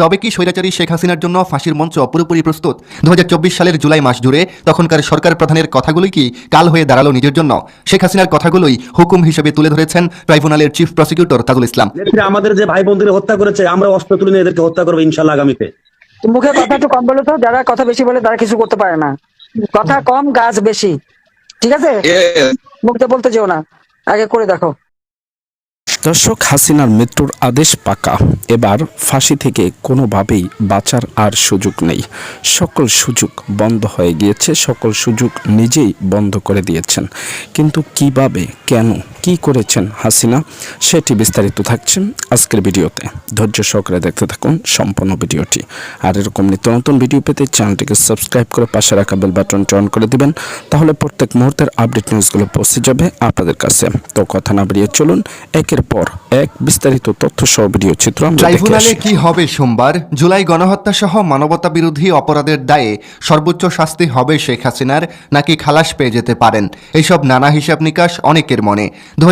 তবে কি স্বৈরাচারী শেখ হাসিনার জন্য ফাঁসির মঞ্চ পুরোপুরি প্রস্তুত? দু সালের জুলাই মাস জুড়ে তখনকার সরকার প্রধানের কথাগুলোই কি কাল হয়ে দাঁড়াল নিজের জন্য? শেখ হাসিনার কথাগুলোই হুকুম হিসেবে তুলে ধরেছেন ট্রাইব্যুনালের চিফ প্রসিকিউটর তাজুল ইসলাম। আমাদের যে ভাই বন্ধুরা হত্যা করেছে আমরা অস্ত্র তুলে নিয়ে এদেরকে হত্যা করব ইনশাল্লাহ আগামীতে। মুখে কথা একটু কম বলে তো যারা কথা বেশি বলে তারা কিছু করতে পারে না। কথা কম গাছ বেশি। ঠিক আছে? মুখতে বলতে যেও না। আগে করে দেখো। দর্শক, হাসিনার মৃত্যুর আদেশ পাকা। এবার ফাঁসি থেকে কোনোভাবেই বাঁচার আর সুযোগ নেই। সকল সুযোগ বন্ধ হয়ে গিয়েছে, সকল সুযোগ নিজেই বন্ধ করে দিয়েছেন। কিন্তু কীভাবে, কেন, কি করেছেন হাসিনা, সেটি বিস্তারিত থাকছে আজকের ভিডিওতে। ধৈর্য সহকারে দেখতে থাকুন সম্পূর্ণ ভিডিওটি। আর এরকম নিত্য নতুন ভিডিও পেতে চ্যানেলটিকে সাবস্ক্রাইব করে পাশে রাখা বেল বাটনটি অন করে দিবেন, তাহলে প্রত্যেক মুহূর্তের আপডেট নিউজগুলো পৌঁছে যাবে আপনাদের কাছে। তো কথা না বেরিয়ে চলুন, একের পর এক বিস্তারিত তথ্য সহ ভিডিও চিত্র ট্রাইব্যুনালে কি হবে সোমবার? জুলাই গণহত্যা সহ মানবতা বিরোধী অপরাধের দায়ে সর্বোচ্চ শাস্তি হবে শেখ হাসিনার নাকি খালাস পেয়ে যেতে পারেন? এইসব নানা হিসাব নিকাশ অনেকের মনে। দু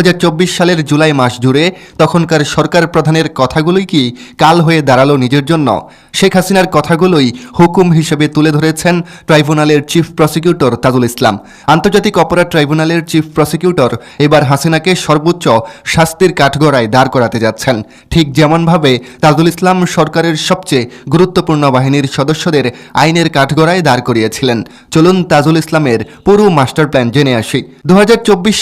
সালের জুলাই মাস জুড়ে তখনকার সরকার প্রধানের কথাগুলোই কি কাল হয়ে দাঁড়াল নিজের জন্য? শেখ হাসিনার কথাগুলোই হুকুম হিসেবে তুলে ধরেছেন ট্রাইব্যুনালের চিফ প্রসিকিউটর তাজুল ইসলাম। আন্তর্জাতিক অপরাধ ট্রাইব্যুনালের চিফ প্রসিকিউটর এবার হাসিনাকে সর্বোচ্চ শাস্তির কাঠগড়ায় দাঁড় করাতে যাচ্ছেন। ঠিক যেমনভাবে তাজুল ইসলাম সরকারের সবচেয়ে গুরুত্বপূর্ণ বাহিনীর সদস্যদের আইনের কাঠগড়ায় দাঁড় করিয়েছিলেন। চলুন তাজুল ইসলামের পুরো মাস্টার প্ল্যান জেনে আসি। দু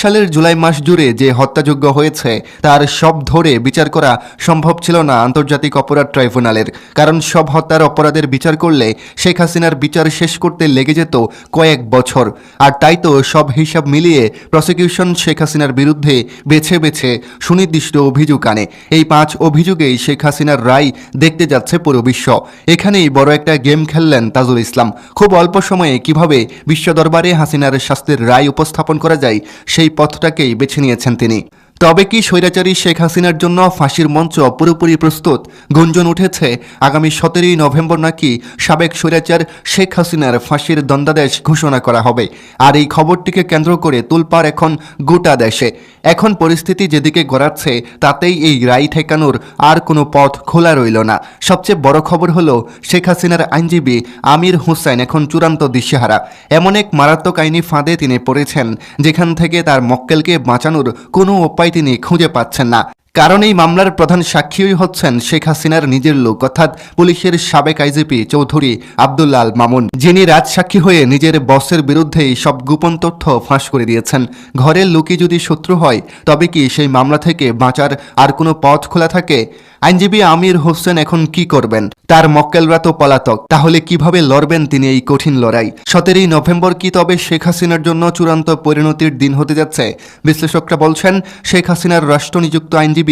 সালের জুলাই মাস জুড়ে যে হত্যাযোগ্য হয়েছে, তার সব ধরে বিচার করা সম্ভব ছিল না আন্তর্জাতিক অপরাধ ট্রাইব্যুনালের। কারণ সব হত্যার অপরাধের বিচার করলে শেখ হাসিনার বিচার শেষ করতে লেগে যেত কয়েক বছর। আর তাই তো সব হিসাব মিলিয়ে প্রসিকিউশন শেখ হাসিনার বিরুদ্ধে বেছে বেছে সুনির্দিষ্ট অভিযোগ আনে। এই পাঁচ অভিযোগেই শেখ হাসিনার রায় দেখতে যাচ্ছে পুরো বিশ্ব। এখানেই বড় একটা গেম খেললেন তাজুল ইসলাম। খুব অল্প সময়ে কীভাবে বিশ্ব দরবারে হাসিনার শাস্তির রায় উপস্থাপন করা যায়, সেই পথটাকেই বেছে নিয়েছেন তিনি। তবে কি স্বৈরাচারী শেখ হাসিনার জন্য ফাঁসির মঞ্চ পুরোপুরি প্রস্তুত? গুঞ্জন উঠেছে, আগামী সতেরোই নভেম্বর নাকি সাবেক স্বৈরাচার শেখ হাসিনার ফাঁসির দণ্ডাদেশ ঘোষণা করা হবে। আর এই খবরটিকে কেন্দ্র করে তুলপার এখন গোটা দেশে। এখন পরিস্থিতি যেদিকে গড়াচ্ছে, তাতেই এই রায় ঠেকানোর আর কোনো পথ খোলা রইল না। সবচেয়ে বড় খবর হলো শেখ হাসিনার আইনজীবী আমির হুসাইন এখন চূড়ান্ত দিশেহারা। এমন এক মারাত্মক আইনি ফাঁদে তিনি পড়েছেন, যেখান থেকে তার মক্কেলকে বাঁচানোর কোনো উপায় তিনি খুঁজে পাচ্ছেন না। কারণ এই মামলার প্রধান সাক্ষীই হচ্ছেন শেখ হাসিনার নিজের লোক, অর্থাৎ পুলিশের সাবেক আইজিপি চৌধুরী আবদুল্লাহ আল মামুন, যিনি রাজসাক্ষী হয়ে নিজের বসের বিরুদ্ধেই সব গোপন তথ্য ফাঁস করে দিয়েছেন। ঘরের লোকই যদি শত্রু হয়, তবে কি সেই মামলা থেকে বাঁচার আর কোনো পথ খোলা থাকে? আইনজীবী আমির হোসেন এখন কি করবেন? তার মক্কেলরা তো পলাতক, তাহলে কীভাবে লড়বেন তিনি এই কঠিন লড়াই? সতেরোই নভেম্বর কি তবে শেখ হাসিনার জন্য চূড়ান্ত পরিণতির দিন হতে যাচ্ছে? বিশ্লেষকরা বলছেন, শেখ হাসিনার রাষ্ট্রনিযুক্ত আইনজীবী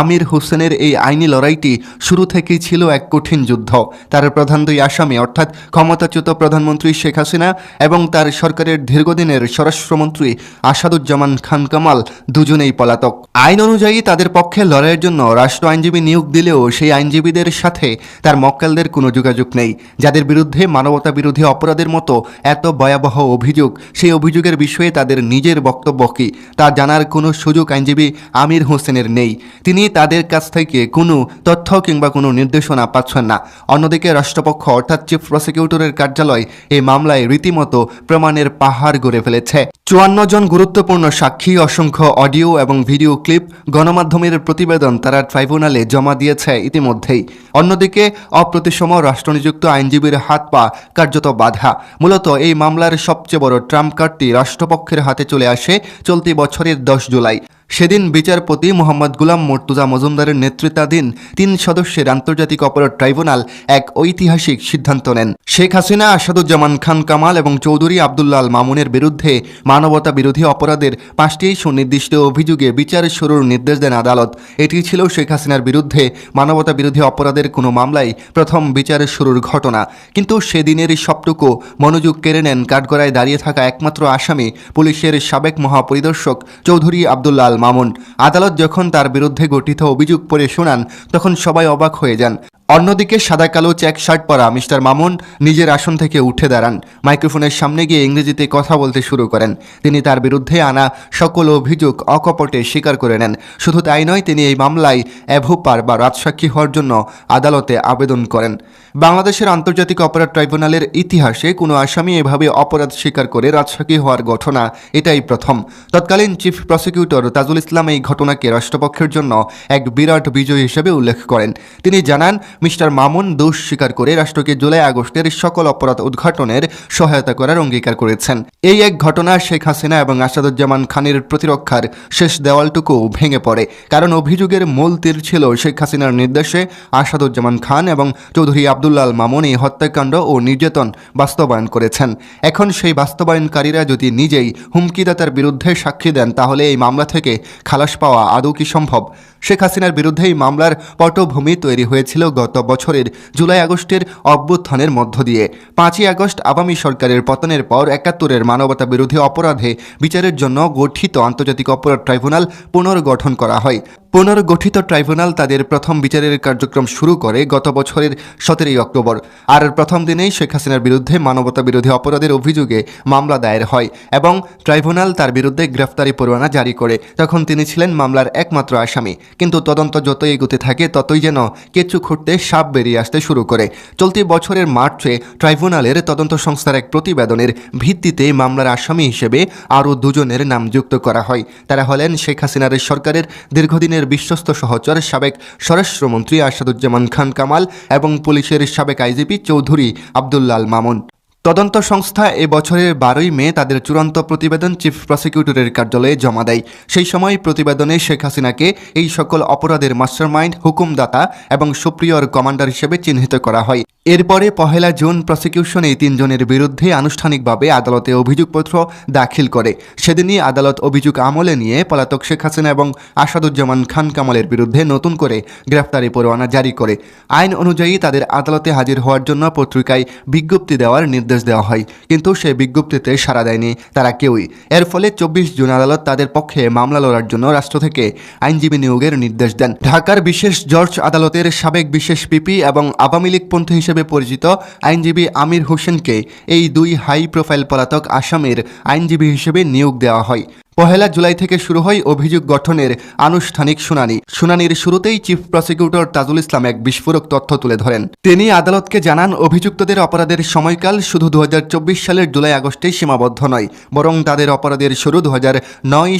আমির হোসেনের এই আইনি লড়াইটি শুরু থেকেই ছিল এক কঠিন যুদ্ধ। তার প্রধান দুই আসামি, অর্থাৎ ক্ষমতাচ্যুত প্রধানমন্ত্রী শেখ হাসিনা এবং তার সরকারের দীর্ঘদিনের স্বরাষ্ট্রমন্ত্রী আসাদুজ্জামান খান কামাল দুজনেই পলাতক। আইন অনুযায়ী তাদের পক্ষে লড়াইয়ের জন্য রাষ্ট্র আইনজীবী নিয়োগ দিলেও সেই আইনজীবীদের সাথে তার মক্কেলদের কোনো যোগাযোগ নেই। যাদের বিরুদ্ধে মানবতা বিরোধী অপরাধের মতো এত ভয়াবহ অভিযোগ, সেই অভিযোগের বিষয়ে তাদের নিজের বক্তব্য কি, তা জানার কোনো সুযোগ আইনজীবী আমির হোসেনের নেই। তিনি তাদের কাছ থেকে কোনো তথ্য কিংবা কোনো নির্দেশনা পাচ্ছেন না। অন্যদিকে রাষ্ট্রপক্ষ অর্থাৎ চিফ প্রসিকিউটরের কার্যালয় এই মামলায় রীতিমতো প্রমাণের পাহাড় গড়ে ফেলেছে। চুয়ান্ন জন গুরুত্বপূর্ণ সাক্ষী, অসংখ্য অডিও এবং ভিডিও ক্লিপ, গণমাধ্যমের প্রতিবেদন তারা ট্রাইব্যুনালে জমা দিয়েছে ইতিমধ্যেই। অন্যদিকে অপ্রতিসম রাষ্ট্রনিযুক্ত আইনজীবীর হাত পা কার্যত বাধা। মূলত এই মামলার সবচেয়ে বড় ট্রাম্প কার্ডটি রাষ্ট্রপক্ষের হাতে চলে আসে চলতি বছরের দশ জুলাই। সেদিন বিচারপতি মোহাম্মদ গুলাম মর্তুজা মজুমদারের নেতৃত্বাধীন তিন সদস্যের আন্তর্জাতিক অপরাধ ট্রাইব্যুনাল এক ঐতিহাসিক সিদ্ধান্ত নেন। শেখ হাসিনা, আসাদুজ্জামান খান কামাল এবং চৌধুরী আবদুল্লাহ মামুনের বিরুদ্ধে মানবতা বিরোধী অপরাধের পাঁচটি সুনির্দিষ্ট অভিযোগে বিচার শুরুর নির্দেশ দেন আদালত। এটি ছিল শেখ হাসিনার বিরুদ্ধে মানবতা বিরোধী অপরাধের কোনো মামলায় প্রথম বিচার শুরুর ঘটনা। কিন্তু সেদিনের সবটুকু মনোযোগ কেড়ে নেন কাঠগড়ায় দাঁড়িয়ে থাকা একমাত্র আসামি পুলিশের সাবেক মহাপরিদর্শক চৌধুরী আবদুল্লাহ আল মামুন। আদালত যখন তার বিরুদ্ধে গঠিত অভিযোগ পড়ে শোনান তখন সবাই অবাক হয়ে যান। অন্যদিকে সাদা কালো চেক শার্ট পরা মিস্টার মামুন নিজের আসন থেকে উঠে দাঁড়ান। মাইক্রোফোনের সামনে গিয়ে ইংরেজিতে কথা বলতে শুরু করেন। তিনি তার বিরুদ্ধে আনা সকল অভিযোগ অকপটে স্বীকার করে নেন। শুধু তাই নয়, তিনি এই মামলায় অ্যাভোপার বা রাজসাক্ষী হওয়ার জন্য আদালতে আবেদন করেন। বাংলাদেশের আন্তর্জাতিক অপরাধ ট্রাইব্যুনালের ইতিহাসে কোনো আসামি এভাবে অপরাধ স্বীকার করে রাজসাক্ষী হওয়ার ঘটনা এটাই প্রথম। তৎকালীন চিফ প্রসিকিউটর তাজুল ইসলাম এই ঘটনাকে রাষ্ট্রপক্ষের জন্য এক বিরাট বিজয় হিসেবে উল্লেখ করেন। তিনি জানান মিস্টার মামুন দোষ স্বীকার করে রাষ্ট্রকে জুলাই আগস্টের সকল অপরাধ উদ্ঘাটনের সহায়তা করার অঙ্গীকার করেছেন। এই এক ঘটনা শেখ হাসিনা এবং আসাদুজ্জামান খানের প্রতিরক্ষার শেষ দেওয়ালটুকু ভেঙে পড়ে। কারণ অভিযোগের মূল তীর ছিল শেখ হাসিনার নির্দেশে আসাদুজ্জামান খান এবং চৌধুরী আবদুল্লাল মামুন এই হত্যাকাণ্ড ও নির্যাতন বাস্তবায়ন করেছেন। এখন সেই বাস্তবায়নকারীরা যদি নিজেই হুমকিদাতার বিরুদ্ধে সাক্ষী দেন, তাহলে এই মামলা থেকে খালাস পাওয়া আদৌ কি সম্ভব? শেখ হাসিনার বিরুদ্ধে এই মামলার পটভূমি তৈরি হয়েছিল গত বছরের জুলাই আগস্টের অভ্যুত্থানের মধ্য দিয়ে। পাঁচই আগস্ট আওয়ামী সরকারের পতনের পর একাত্তরের মানবতা বিরোধী অপরাধে বিচারের জন্য গঠিত আন্তর্জাতিক অপরাধ ট্রাইব্যুনাল পুনর্গঠন করা হয়। পুনর্গঠিত ট্রাইব্যুনাল তাদের প্রথম বিচারের কার্যক্রম শুরু করে গত বছরের সতেরোই অক্টোবর। আর প্রথম দিনেই শেখ হাসিনার বিরুদ্ধে মানবতা বিরোধী অপরাধের অভিযোগে মামলা দায়ের হয় এবং ট্রাইব্যুনাল তার বিরুদ্ধে গ্রেফতারি পরোয়ানা জারি করে। তখন তিনি ছিলেন মামলার একমাত্র আসামি। কিন্তু তদন্ত যতই এগোতে থাকে, ততই যেন কেঁচু খুঁড়তে সাপ বেরিয়ে আসতে শুরু করে। চলতি বছরের মার্চে ট্রাইব্যুনালের তদন্ত সংস্থার এক প্রতিবেদনের ভিত্তিতে মামলার আসামি হিসেবে আরও দুজনের নাম যুক্ত করা হয়। তারা হলেন শেখ হাসিনার সরকারের দীর্ঘদিনের বিশ্বস্ত সহচর সাবেক স্বরাষ্ট্রমন্ত্রী আসাদুজ্জামান খান কামাল এবং পুলিশের সাবেক আইজিপি চৌধুরী আবদুল্লাল মামুন। তদন্ত সংস্থা এ বছরের বারোই মে তাদের চূড়ান্ত প্রতিবেদন চিফ প্রসিকিউটরের কার্যালয়ে জমা দেয়। সেই সময় প্রতিবেদনে শেখ হাসিনাকে এই সকল অপরাধের মাস্টারমাইন্ড, হুকুমদাতা এবং সুপ্রিয়র কমান্ডার হিসেবে চিহ্নিত করা হয়। এরপরে পহেলা জুন প্রসিকিউশন এই তিনজনের বিরুদ্ধে আনুষ্ঠানিকভাবে আদালতে অভিযোগপত্র দাখিল করে। সেদিনই আদালত অভিযোগ আমলে নিয়ে পলাতক শেখ হাসিনা এবং আসাদুজ্জামান খান কামালের বিরুদ্ধে নতুন করে গ্রেফতারি পরোয়ানা জারি করে। আইন অনুযায়ী তাদের আদালতে হাজির হওয়ার জন্য পত্রিকায় বিজ্ঞপ্তি দেওয়ার নির্দেশ দেওয়া হয়। কিন্তু সে বিজ্ঞপ্তিতে সাড়া দেয়নি তারা কেউই। এর ফলে চব্বিশ জুন আদালত তাদের পক্ষে মামলা লড়ার জন্য রাষ্ট্র থেকে আইনজীবী নিয়োগের নির্দেশ দেন। ঢাকার বিশেষ জর্জ আদালতের সাবেক বিশেষ পিপি এবং আওয়ামী লীগ লীগপন্থী হিসেবে পরিচিত আইনজীবী আমির হোসেনকে এই দুই হাই প্রোফাইল পলাতক আসামের আইনজীবী হিসেবে নিয়োগ দেওয়া হয়। পহেলা জুলাই থেকে শুরু হয় অভিযোগ গঠনের আনুষ্ঠানিক শুনানি। শুনানির শুরুতেই চিফ প্রসিকিউটর তাজুল ইসলাম এক বিস্ফোরক তথ্য তুলে ধরেন। তিনি আদালতকে জানান, অভিযুক্তদের অপরাধের সময়কাল শুধু দু হাজার চব্বিশ সালের জুলাই আগস্টেই সীমাবদ্ধ নয়, বরং তাদের অপরাধের শুরু দু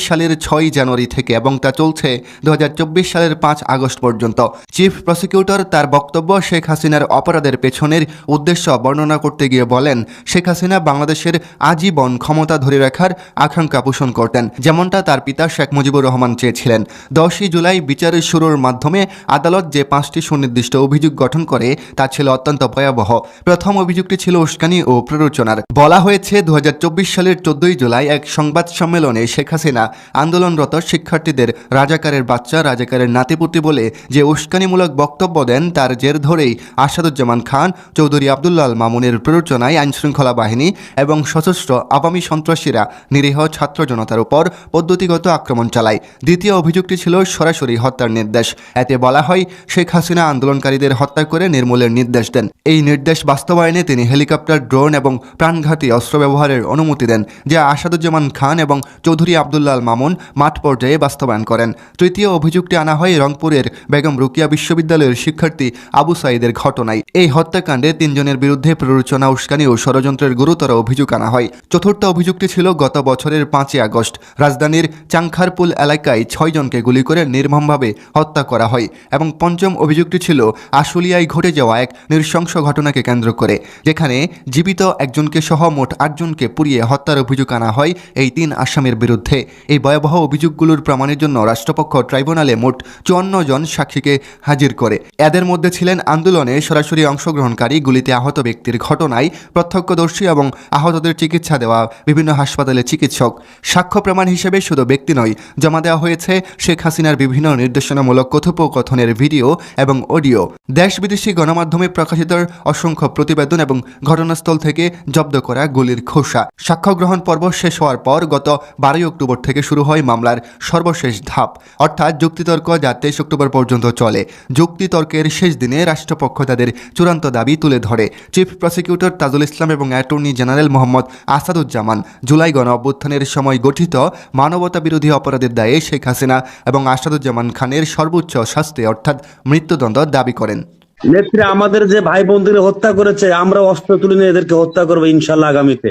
সালের ছয় জানুয়ারি থেকে এবং তা চলছে দু হাজার চব্বিশ সালের পাঁচ আগস্ট পর্যন্ত। চিফ প্রসিকিউটর তার বক্তব্য শেখ হাসিনার অপরাধের পেছনের উদ্দেশ্য বর্ণনা করতে গিয়ে বলেন, শেখ হাসিনা বাংলাদেশের আজীবন ক্ষমতা ধরে রাখার আকাঙ্ক্ষা পোষণ করতেন। যেমনটা তার পিতা শেখ মুজিবুর রহমান চেয়েছিলেন। দশই জুলাই বিচারের শুরুর মাধ্যমে আদালত যে পাঁচটি সুনির্দিষ্ট অভিযোগ গঠন করে, তা ছিল অত্যন্ত ভয়াবহ। প্রথম অভিযোগটি ছিল উস্কানি ও প্ররোচনার। বলা হয়েছে, দুহাজার চব্বিশ সালের চোদ্দই জুলাই এক সংবাদ সম্মেলনে শেখ হাসিনা আন্দোলনরত শিক্ষার্থীদের, রাজাকারের বাচ্চা, রাজাকারের নাতিপুতি বলে যে উস্কানিমূলক বক্তব্য দেন, তার জের ধরেই আসাদুজ্জামান খান, চৌধুরী আবদুল্লাল মামুনের প্ররোচনায় আইনশৃঙ্খলা বাহিনী এবং সশস্ত্র আওয়ামী সন্ত্রাসীরা নিরীহ ছাত্র জনতার উপর পদ্ধতিগত আক্রমণ চালায়। দ্বিতীয় অভিযোগটি ছিল সরাসরি হত্যার নির্দেশ। এতে বলা হয়, শেখ হাসিনা আন্দোলনকারীদের হত্যা করে নির্মূলের নির্দেশ দেন। এই নির্দেশ বাস্তবায়নে তিনি হেলিকপ্টার, ড্রোন এবং প্রাণঘাতী অস্ত্র ব্যবহারের অনুমতি দেন, যা আসাদুজ্জামান খান এবং চৌধুরী আবদুল্লাল মামুন মাঠ পর্যায়ে বাস্তবায়ন করেন। তৃতীয় অভিযোগটি আনা হয় রংপুরের বেগম রুকিয়া বিশ্ববিদ্যালয়ের শিক্ষার্থী আবু সাইদের ঘটনায়। এই হত্যাকাণ্ডে তিনজনের বিরুদ্ধে প্ররোচনা, উস্কানি ও ষড়যন্ত্রের গুরুতর অভিযোগ আনা হয়। চতুর্থ অভিযোগটি ছিল গত বছরের পাঁচই আগস্ট। রাজধানীর চাংখারপুল এলাকায় ছয়জনকে গুলি করে নির্মমভাবে হত্যা করা হয় এবং পঞ্চম অভিযোগটি ছিল আশুলিয়ায় ঘটে যাওয়া এক নৃশংস ঘটনাকে কেন্দ্র করে, যেখানে জীবিত একজনকে সহ মোট আটজনকে পুড়িয়ে হত্যার অভিযোগ আনা হয় এই তিন আসামির বিরুদ্ধে। এই ভয়াবহ অভিযোগগুলোর প্রমাণের জন্য রাষ্ট্রপক্ষ ট্রাইব্যুনালে মোট চুয়ান্ন জন সাক্ষীকে হাজির করে। এদের মধ্যে ছিলেন আন্দোলনে সরাসরি অংশগ্রহণকারী, গুলিতে আহত ব্যক্তির ঘটনায় প্রত্যক্ষদর্শী এবং আহতদের চিকিৎসা দেওয়া বিভিন্ন হাসপাতালে চিকিৎসক। সাক্ষ্য প্রমাণ হিসেবে শুধু ব্যক্তি নয়, জমা দেওয়া হয়েছে শেখ হাসিনার বিভিন্ন নির্দেশনামূলক কথোপকথনের ভিডিও এবং অডিও। দেশ বিদেশি গণমাধ্যমে প্রকাশিত অসংখ্য প্রতিবেদন এবং ঘটনাস্থল থেকে জব্দ করা গুলির খোসা। সাক্ষ্য গ্রহণ পর্ব শেষ হওয়ার পর গত বারোই অক্টোবর থেকে শুরু হয় মামলার সর্বশেষ ধাপ। অর্থাৎ যুক্তিতর্ক যা তেইশ অক্টোবর পর্যন্ত চলে। যুক্তিতর্কের শেষ দিনে রাষ্ট্রপক্ষ তাদের চূড়ান্ত দাবি তুলে ধরে। চিফ প্রসিকিউটর তাজুল ইসলাম এবং attorney general Mohammad Asaduzzaman July গণ অভ্যুত্থানের সময় গঠিত মানবতা বিরোধী অপরাধের দায়ে শেখ হাসিনা এবং আসাদুজ্জামান খানের সর্বোচ্চ শাস্তি অর্থাৎ মৃত্যুদণ্ড দাবি করেন। নেত্রী আমাদের যে ভাই বোনদের হত্যা করেছে আমরা অস্ত্র তুলে নিয়ে এদেরকে হত্যা করব ইনশাল্লাহ আগামীতে।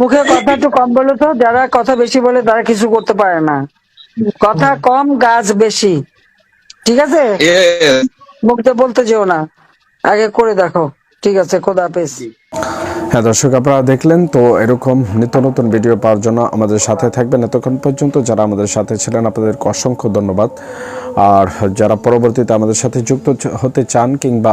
মুখে কথা একটু কম বলো তো যারা কথা বেশি বলে তারা কিছু করতে পারে না। কথা কম গাছ বেশি। ঠিক আছে? মুখতে বলতে যেও না। আগে করে দেখো। ঠিক আছে খোদা হাফেজ। হ্যাঁ দর্শক, আপনারা দেখলেন তো এরকম নিত্য নতুন ভিডিও পাওয়ার জন্য আমাদের সাথে থাকবেন এতক্ষণ পর্যন্ত যারা আমাদের সাথে ছিলেন, আপনাদেরকে অসংখ্য ধন্যবাদ। আর যারা পরবর্তীতে আমাদের সাথে যুক্ত হতে চান কিংবা